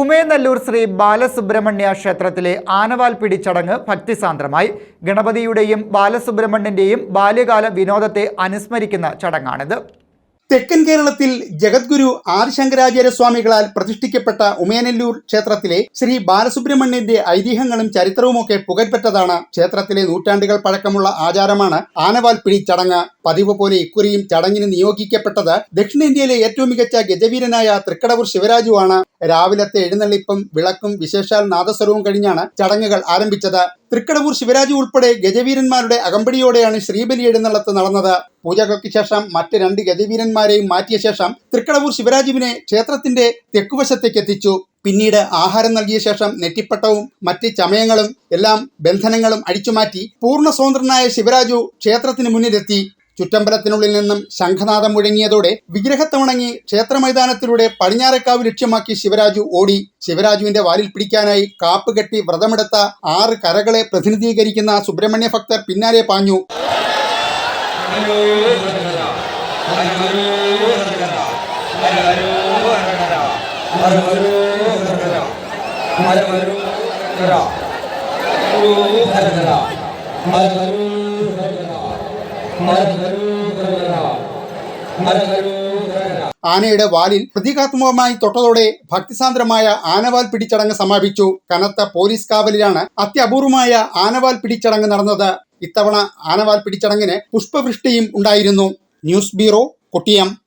ഉമയനല്ലൂർ ശ്രീ ബാലസുബ്രഹ്മണ്യ ക്ഷേത്രത്തിലെ ആനവാൽ പിടിച്ചടങ്ങ് ഭക്തിസാന്ദ്രമായി. ഗണപതിയുടെയും ബാലസുബ്രഹ്മണ്യന്റെയും ബാല്യകാല വിനോദത്തെ അനുസ്മരിക്കുന്ന ചടങ്ങാണിത്. തെക്കൻ കേരളത്തിൽ ജഗദ്ഗുരു ആദിശങ്കരാചാര്യ സ്വാമികളാൽ പ്രതിഷ്ഠിക്കപ്പെട്ട ഉമയനല്ലൂർ ക്ഷേത്രത്തിലെ ശ്രീ ബാലസുബ്രഹ്മണ്യന്റെ ഐതിഹ്യങ്ങളും ചരിത്രവുമൊക്കെ പുകൽപ്പെട്ടതാണ് ക്ഷേത്രത്തിലെ നൂറ്റാണ്ടുകൾ പഴക്കമുള്ള ആചാരമാണ് ആനവാൽ പിടി ചടങ്ങ്. പതിവ് പോലെ ഇക്കുറിയും ചടങ്ങിന് നിയോഗിക്കപ്പെട്ടത് ദക്ഷിണേന്ത്യയിലെ ഏറ്റവും മികച്ച ഗജവീരനായ തൃക്കടവൂർ ശിവരാജുവാണ് രാവിലത്തെ എഴുന്നള്ളിപ്പും വിളക്കും വിശേഷാൽ നാദസ്വരവും കഴിഞ്ഞാണ് ചടങ്ങുകൾ ആരംഭിച്ചത്. തൃക്കടവൂർ ശിവരാജു ഉൾപ്പെടെ ഗജവീരന്മാരുടെ അകമ്പടിയോടെയാണ് ശ്രീബലി എഴുന്നള്ളത്ത് നടന്നത്. പൂജകൾക്ക് ശേഷം മറ്റ് രണ്ട് ഗജവീരന്മാരെയും മാറ്റിയ ശേഷം തൃക്കടവൂർ ശിവരാജുവിനെ ക്ഷേത്രത്തിന്റെ തെക്കുവശത്തേക്ക് എത്തിച്ചു. പിന്നീട് ആഹാരം നൽകിയ ശേഷം നെറ്റിപ്പട്ടവും മറ്റ് ചമയങ്ങളും എല്ലാം ബന്ധനങ്ങളും അഴിച്ചുമാറ്റി പൂർണ സ്വതന്ത്രനായ ശിവരാജു ക്ഷേത്രത്തിന് മുന്നിലെത്തി. ചുറ്റമ്പലത്തിനുള്ളിൽ നിന്നും ശംഖനാഥം മുഴങ്ങിയതോടെ വിഗ്രഹത്തെ ഉണങ്ങി ക്ഷേത്ര മൈതാനത്തിലൂടെ പടിഞ്ഞാറക്കാവ് ലക്ഷ്യമാക്കി ശിവരാജു ഓടി. ശിവരാജുവിന്റെ വാലിൽ പിടിക്കാനായി കാപ്പ് കെട്ടി വ്രതമെടുത്ത ആറ് കരകളെ പ്രതിനിധീകരിക്കുന്ന സുബ്രഹ്മണ്യ ഭക്തർ പിന്നാലെ പാഞ്ഞു. ആനയുടെ വാലിൽ പ്രതീകാത്മകമായി തൊട്ടതോടെ ഭക്തിസാന്ദ്രമായ ആനവാൽ പിടിച്ചടങ്ങ് സമാപിച്ചു. കനത്ത പോലീസ് കാവലിലാണ് അത്യപൂർവമായ ആനവാൽ പിടിച്ചടങ്ങ് നടന്നത്. ഇത്തവണ ആനവാൽ പിടിച്ചടങ്ങിന് പുഷ്പവൃഷ്ടിയും ഉണ്ടായിരുന്നു. News bureau Kottiyam.